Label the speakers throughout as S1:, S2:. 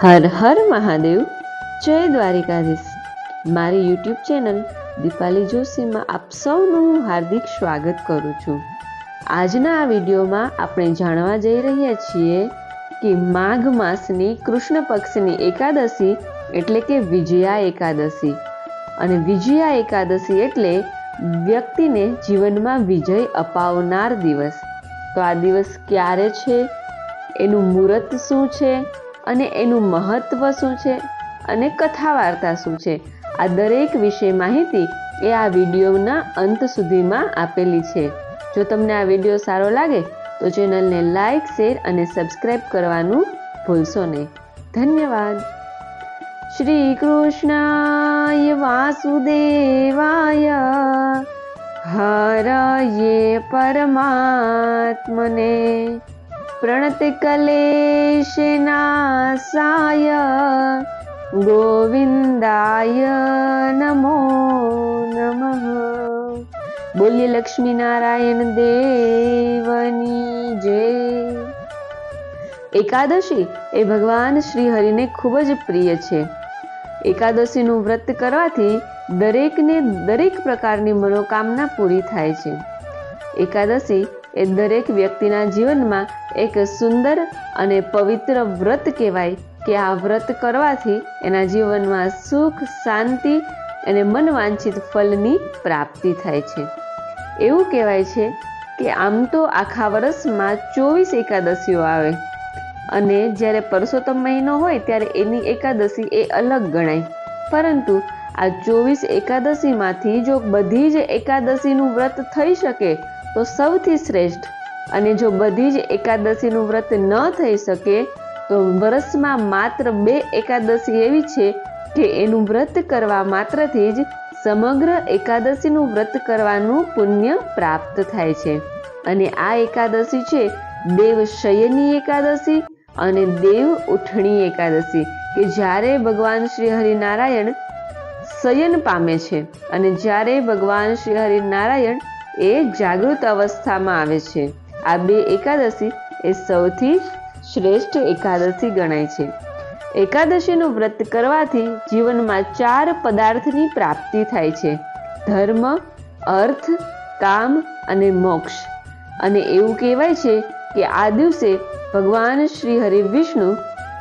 S1: હર હર મહાદેવ. જય દ્વારિકાધીશ. મારી YouTube channel Dipali જોશીમાં આપ સૌનું હું હાર્દિક સ્વાગત કરું છું. આજના આ વિડીયોમાં આપણે જાણવા જઈ રહ્યા છીએ કે માઘ માસની કૃષ્ણ પક્ષની એકાદશી એટલે કે વિજયા એકાદશી. અને વિજયા એકાદશી એટલે વ્યક્તિને જીવનમાં વિજય અપાવનાર દિવસ. તો આ દિવસ ક્યારે છે? એનું મુહૂર્ત શું છે? અને એનું મહત્વ શું છે અને કથા વાર્તા શું છે? આ દરેક વિશે માહિતી એ આ વિડીયોના અંત સુધીમાં આપેલી છે. જો તમને આ વીડિયો સારો લાગે, તો ચેનલને લાઇક શેર અને સબસ્ક્રાઈબ કરવાનું ભૂલશો નહીં. ધન્યવાદ. શ્રી કૃષ્ણાય વાસુદેવાય. હરયે પરમાત્મને. प्रणतिकलेशनाशाय गोविन्दाय नमो नमः બોલીએ લક્ષ્મી નારાયણ દેવની જય એકાદશી એ ભગવાન શ્રી હરિને ખૂબ જ પ્રિય છે એકાદશીનું વ્રત કરવાથી દરેકને દરેક પ્રકારની મનોકામના પૂરી થાય છે એકાદશી એ દરેક વ્યક્તિના જીવનમાં એક સુંદર અને પવિત્ર વ્રત કહેવાય કે આ વ્રત કરવાથી એના જીવનમાં સુખ, શાંતિ અને મનવાંછિત ફલની પ્રાપ્તિ થાય છે. એવું કહેવાય છે કે આમ તો આખા વર્ષમાં ચોવીસ એકાદશીઓ આવે. અને જ્યારે પરસોત્તમ મહિનો હોય ત્યારે એની એકાદશી એ અલગ ગણાય. પરંતુ આ ચોવીસ એકાદશીમાંથી જો બધી જ એકાદશીનું વ્રત થઈ શકે તો સૌથી શ્રેષ્ઠ. અને જો બધી જ એકાદશીનું વ્રત ન થઈ શકે, તો વર્ષમાં માત્ર બે એકાદશી એવી છે કે એનું વ્રત કરવા માત્રથી જ સમગ્ર એકાદશીનું વ્રત કરવાનું પુણ્ય પ્રાપ્ત થાય છે. અને આ એકાદશી છે દેવ શયની એકાદશી અને દેવ ઉઠણી એકાદશી, કે જ્યારે ભગવાન શ્રી હરિનારાયણ શયન પામે છે. અને જ્યારે ભગવાન શ્રી હરિનારાયણ એ જાગૃત અવસ્થામાં આવે છે. આ બે એકાદશી એ સૌથી શ્રેષ્ઠ એકાદશી ગણાય છે. એકાદશીનું વ્રત કરવાથી જીવનમાં ચાર પદાર્થની પ્રાપ્તિ થાય છે. ધર્મ, અર્થ, કામ અને મોક્ષ. અને એવું કહેવાય છે કે આ દિવસે ભગવાન શ્રી હરિ વિષ્ણુ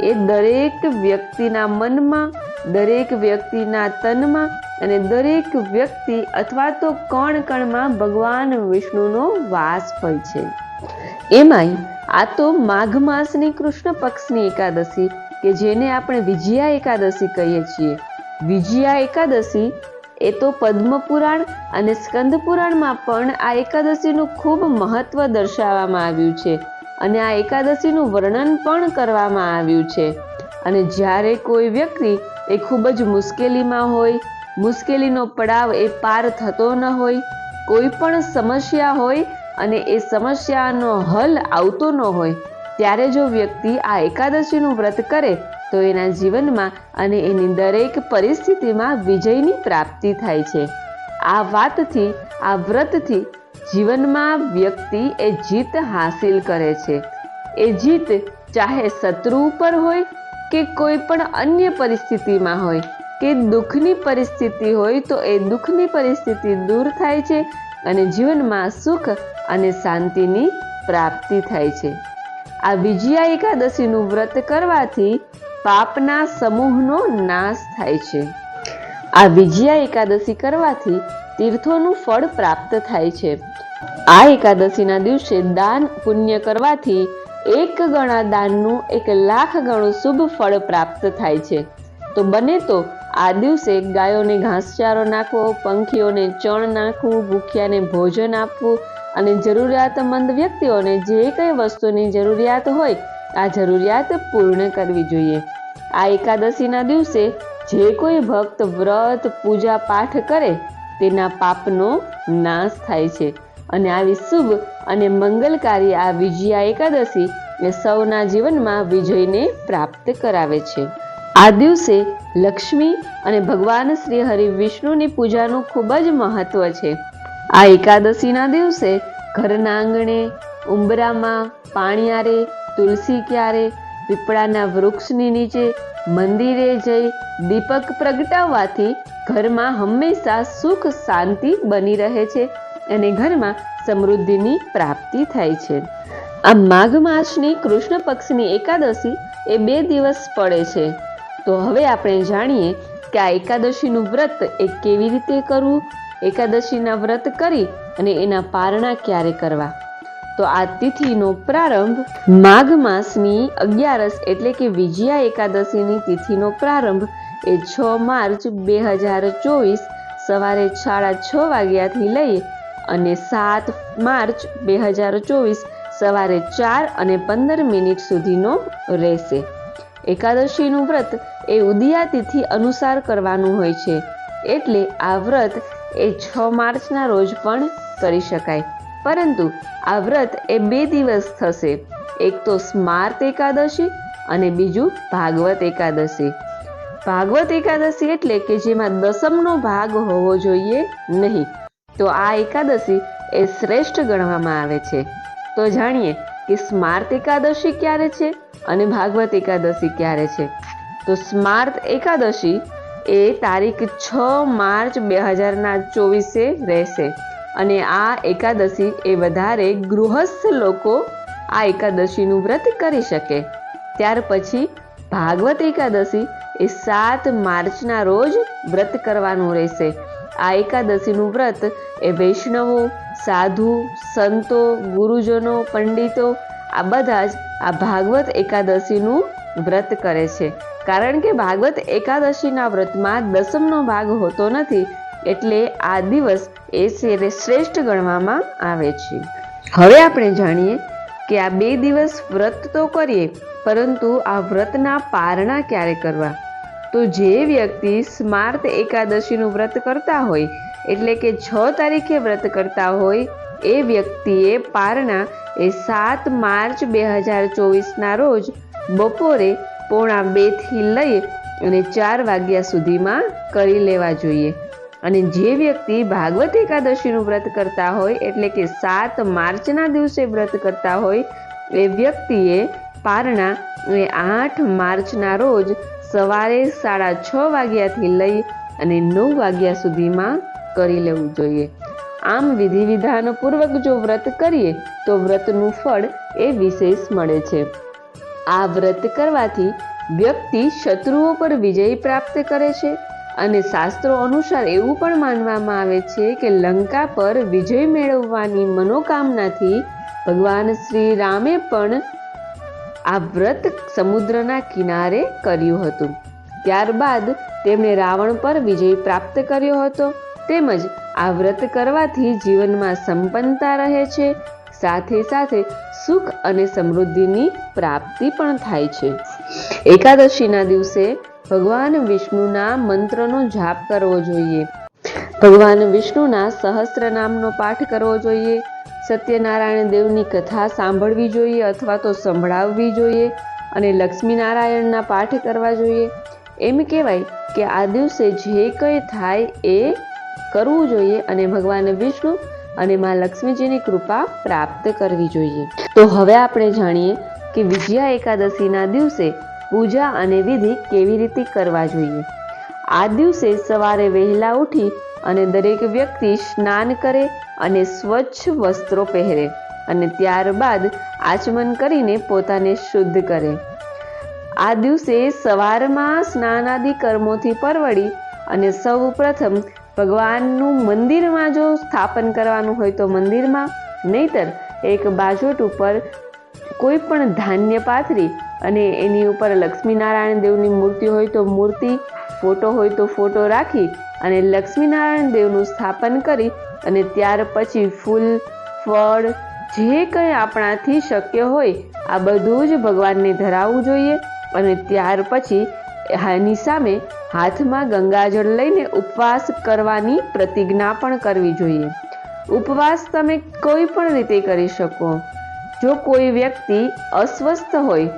S1: એ દરેક વ્યક્તિના મનમાં દરેક વ્યક્તિના તનમાં અને દરેક વ્યક્તિ અથવા તો કણ કણમાં ભગવાન વિષ્ણુનો વાસ હોય છે. એમાંય આ તો માઘ માસની કૃષ્ણ પક્ષની એકાદશી, કે જેને આપણે વિજયા એકાદશી કહીએ છીએ. વિજયા એકાદશી એ તો પદ્મપુરાણ અને સ્કંદ પુરાણમાં પણ આ એકાદશીનું ખૂબ મહત્વ દર્શાવવામાં આવ્યું છે અને આ એકાદશીનું વર્ણન પણ કરવામાં આવ્યું છે. અને જ્યારે કોઈ વ્યક્તિ એ ખૂબ જ મુશ્કેલીમાં હોય, મુશ્કેલીનો પડાવ એ પાર થતો ન હોય, કોઈ પણ સમસ્યા હોય અને એ સમસ્યાનો હલ આવતો ન હોય, ત્યારે જો વ્યક્તિ આ એકાદશીનું વ્રત કરે, તો એના જીવનમાં અને એની દરેક પરિસ્થિતિમાં વિજયની પ્રાપ્તિ થાય છે. આ વાતથી, આ વ્રતથી જીવનમાં વ્યક્તિ એ જીત હાસિલ કરે છે. એ જીત ચાહે શત્રુ ઉપર હોય કે કોઈ પણ અન્ય પરિસ્થિતિમાં હોય, કે દુઃખની પરિસ્થિતિ હોય તો એ દુઃખની પરિસ્થિતિ દૂર થાય છે અને જીવનમાં સુખ અને શાંતિની પ્રાપ્તિ થાય છે. આ વિજયા એકાદશીનું વ્રત કરવાથી પાપના સમૂહનો નાશ થાય છે. આ વિજયા એકાદશી કરવાથી તીર્થોનું ફળ પ્રાપ્ત થાય છે. આ એકાદશીના દિવસે દાન પુણ્ય કરવાથી એક ગણા દાનનું એક લાખ ગણું શુભ ફળ પ્રાપ્ત થાય છે. તો બને તો આ દિવસે ગાયોને ઘાસચારો નાખવો, પંખીઓને ચણ નાખવું, ભૂખ્યાને ભોજન આપવું અને જરૂરિયાતમંદ વ્યક્તિઓને જે કંઈ વસ્તુની જરૂરિયાત હોય, આ જરૂરિયાત પૂર્ણ કરવી જોઈએ. આ એકાદશીના દિવસે જે કોઈ ભક્ત વ્રત, પૂજા પાઠ કરે, તેના પાપનો નાશ થાય છે. અને આવી શુભ અને મંગલકારી આ વિજયા એકાદશી એ સૌના જીવનમાં વિજયને પ્રાપ્ત કરાવે છે. આ દિવસે લક્ષ્મી અને ભગવાન શ્રી હરિ વિષ્ણુની પૂજાનું ખૂબ જ મહત્વ છે. આ એકાદશીના દિવસે ઘરના આંગણે, ઉંબરામાં પાણિયારે, તુલસી ક્યારે, પીપળાના વૃક્ષની નીચે, મંદિરે જઈ દીપક પ્રગટાવવાથી ઘરમાં હંમેશા સુખ શાંતિ બની રહે છે અને ઘરમાં સમૃદ્ધિની પ્રાપ્તિ થાય છે. આ માઘ માસની કૃષ્ણ પક્ષની એકાદશી એ બે દિવસ પડે છે. તો હવે આપણે જાણીએ કે આ એકાદશીનું વ્રત એ કેવી રીતે કરવું? એકાદશીના વ્રત કરી અને એના પારણા ક્યારે કરવા? તો આ તિથિનો પ્રારંભ માઘ માસની અગિયારસ એટલે કે વિજયા એકાદશીની તિથિનો પ્રારંભ એ છ માર્ચ બે હજાર ચોવીસ સવારે સાડા છ વાગ્યાથી લઈ અને સાત માર્ચ બે હજાર ચોવીસ સવારે ચાર અને પંદર મિનિટ સુધીનો રહેશે. એકાદશીનું વ્રત એ ઉદયાતિથિ અનુસાર કરવાનું હોય છે. એટલે આ વ્રત એ છ માર્ચના રોજ પણ કરી શકાય. પરંતુ આ વ્રત એ બે દિવસ થશે. એક તો સ્માર્ત એકાદશી અને બીજું ભાગવત એકાદશી. ભાગવત એકાદશી એટલે કે જેમાં દસમનો ભાગ હોવો જોઈએ નહીં. તો આ એકાદશી એ શ્રેષ્ઠ ગણવામાં આવે છે. તો જાણીએ કે સ્માર્ત એકાદશી ક્યારે છે અને ભાગવત એકાદશી ક્યારે છે. તો સ્માર્ત એકાદશી એ તારીખ છ માર્ચ બે હજારના ચોવીસે રહેશે અને આ એકાદશી એ વધારે ગૃહસ્થ લોકો આ એકાદશીનું વ્રત કરી શકે. ત્યાર પછી ભાગવત એકાદશી એ સાત માર્ચના રોજ વ્રત કરવાનું રહેશે આ એકાદશીનું વ્રત એ વૈષ્ણવો, સાધુ, સંતો, ગુરુજનો, પંડિતો, આ બધા જ આ ભાગવત એકાદશીનું વ્રત કરે છે. કારણ કે ભાગવત એકાદશીના વ્રતમાં દસમનો ભાગ હોતો નથી, એટલે આ દિવસ એ શ્રેષ્ઠ ગણવામાં આવે છે. હવે આપણે જાણીએ કે આ બે દિવસ વ્રત તો કરીએ, પરંતુ આ વ્રતના પારણા ક્યારે કરવા? તો જે વ્યક્તિ સ્માર્ત એકાદશીનું વ્રત કરતા હોય, એટલે કે છ તારીખે વ્રત કરતા હોય, એ વ્યક્તિએ પારણા એ સાત માર્ચ બે હજાર ચોવીસના રોજ બપોરે પોણા બેથી લઈ અને ચાર વાગ્યા સુધીમાં કરી લેવા જોઈએ. અને જે વ્યક્તિ ભાગવત એકાદશીનું વ્રત કરતા હોય, એટલે કે સાત માર્ચના દિવસે વ્રત કરતા હોય, એ વ્યક્તિએ પારણા એ આઠ માર્ચના રોજ સવારે સાડા છ વાગ્યાથી લઈ અને નવ વાગ્યા સુધીમાં કરી લેવું જોઈએ. આમ વિધિ વિધાન પૂર્વક જો વ્રત કરીએ, તો વ્રતનું ફળ એ વિશેષ મળે છે. આ વ્રત કરવાથી વ્યક્તિ શત્રુઓ પર વિજય પ્રાપ્ત કરે છે અને શાસ્ત્રો અનુસાર એવું પણ માનવામાં આવે છે કે લંકા પર વિજય મેળવવાની મનોકામનાથી ભગવાન શ્રી રામે પણ આ વ્રત સમુદ્રના કિનારે કર્યું હતું. ત્યારબાદ તેમણે રાવણ પર વિજય પ્રાપ્ત કર્યો હતો. તેમજ આ વ્રત કરવાથી જીવનમાં સંપન્નતા રહે છે. સાથે સાથે સુખ અને સમૃદ્ધિની પ્રાપ્તિ પણ થાય છે. એકાદશીના દિવસે ભગવાન વિષ્ણુના મંત્રનો જાપ કરવો જોઈએ. ભગવાન વિષ્ણુના સહસ્ત્ર નામનો પાઠ કરવો જોઈએ. સત્યનારાયણ દેવની કથા સાંભળવી જોઈએ અથવા તો સંભળાવવી જોઈએ અને લક્ષ્મીનારાયણના પાઠ કરવા જોઈએ. એમ કહેવાય કે આ દિવસે જે કંઈ થાય એ કરવું જોઈએ અને ભગવાન વિષ્ણુ અને માં લક્ષ્મીજીની કૃપા પ્રાપ્ત કરવી જોઈએ. તો હવે આપણે જાણીએ કે વિજયા એકાદશીના દિવસે પૂજા અને વિધિ કેવી રીતે કરવા જોઈએ. આ દિવસે સવારે વહેલા ઉઠી અને દરેક વ્યક્તિ સ્નાન કરે અને સ્વચ્છ વસ્ત્રો પહેરે અને ત્યારબાદ આચમન કરીને પોતાને શુદ્ધ કરે. આ દિવસે સવારમાં સ્નાનાદિ કર્મોથી પરવડી અને સૌ પ્રથમ ભગવાનનું મંદિરમાં જો સ્થાપન કરવાનું હોય તો મંદિરમાં, નહીતર એક બાજોટ ઉપર કોઈ પણ ધાન્ય પાથરી અને એની ઉપર લક્ષ્મીનારાયણ દેવની મૂર્તિ હોય તો મૂર્તિ, ફોટો હોય તો ફોટો રાખી અને લક્ષ્મીનારાયણ દેવનું સ્થાપન કરી અને ત્યાર પછી ફૂલ, ફળ, જે કંઈ આપણાથી શક્ય હોય, આ બધું જ ભગવાનને ધરાવવું જોઈએ અને ત્યાર પછી હાની સામે હાથમાં ગંગાજળ લઈને ઉપવાસ કરવાની પ્રતિજ્ઞા પણ કરવી જોઈએ. ઉપવાસ તમે કોઈ પણ રીતે કરી શકો. જો કોઈ વ્યક્તિ અસ્વસ્થ હોય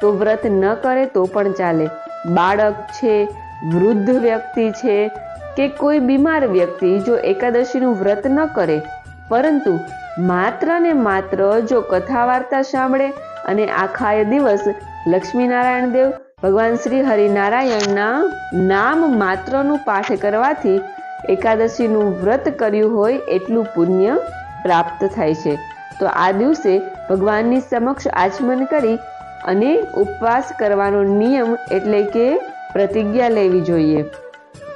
S1: તો વ્રત ન કરે તો પણ ચાલે. બાળક છે, વૃદ્ધ વ્યક્તિ છે કે કોઈ બીમાર વ્યક્તિ જો એકાદશીનું વ્રત ન કરે. પરંતુ માત્ર ને માત્ર જો કથા વાર્તા સાંભળે અને આખા દિવસ લક્ષ્મીનારાયણ દેવ ભગવાન શ્રી હરિનારાયણના નામ માત્રનું પાઠ કરવાથી એકાદશીનું વ્રત કર્યું હોય એટલું પુણ્ય પ્રાપ્ત થાય છે. તો આ દિવસે ભગવાનની સમક્ષ આચમન કરી અને ઉપવાસ કરવાનો નિયમ એટલે કે પ્રતિજ્ઞા લેવી જોઈએ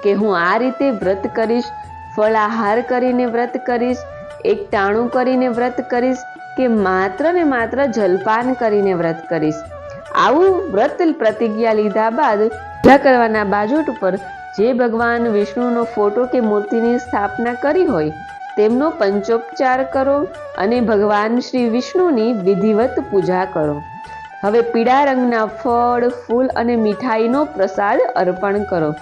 S1: કે હું આ રીતે વ્રત કરીશ, ફળાહાર કરીને વ્રત કરીશ, એક ટાણું કરીને વ્રત કરીશ કે માત્ર ને માત્ર જલપાન કરીને વ્રત કરીશ. આવું વ્રત પ્રતિજ્ઞા લીધા બાદ પૂજા કરવાના બાજોટ ઉપર જે ભગવાન વિષ્ણુનો ફોટો કે મૂર્તિની સ્થાપના કરી હોય તેમનો પંચોપચાર કરો અને ભગવાન શ્રી વિષ્ણુની વિધિવત પૂજા કરો. હવે પીળા રંગના ફળ, ફૂલ અને મીઠાઈનો પ્રસાદ અર્પણ કરો.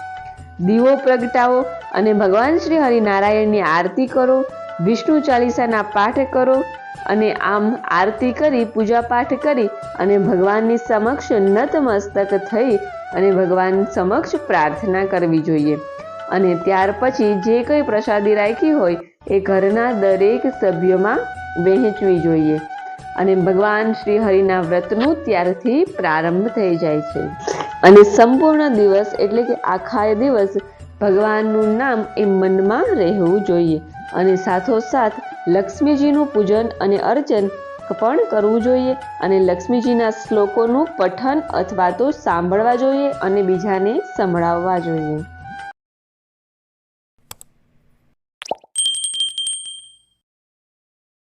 S1: દીવો પ્રગટાવો અને ભગવાન શ્રી હરિનારાયણની આરતી કરો. વિષ્ણુ ચાલીસાના પાઠ કરો અને આમ આરતી કરી, પૂજા પાઠ કરી અને ભગવાનની સમક્ષ નતમસ્તક થઈ અને ભગવાન સમક્ષ પ્રાર્થના કરવી જોઈએ. અને ત્યાર પછી જે કંઈ પ્રસાદી રાખી હોય એ ઘરના દરેક સભ્યોમાં વહેંચવી જોઈએ. અને ભગવાન શ્રી હરિના વ્રતનું ત્યારથી પ્રારંભ થઈ જાય છે. અને સંપૂર્ણ દિવસ એટલે કે આખા દિવસ ભગવાનનું નામ એ મનમાં રહેવું જોઈએ અને સાથોસાથ લક્ષ્મીજીનું પૂજન અને અર્ચન પણ કરવું જોઈએ અને લક્ષ્મીજીના શ્લોકોનું પઠન અથવા તો સાંભળવા જોઈએ અને બીજાને સંભળાવવા જોઈએ.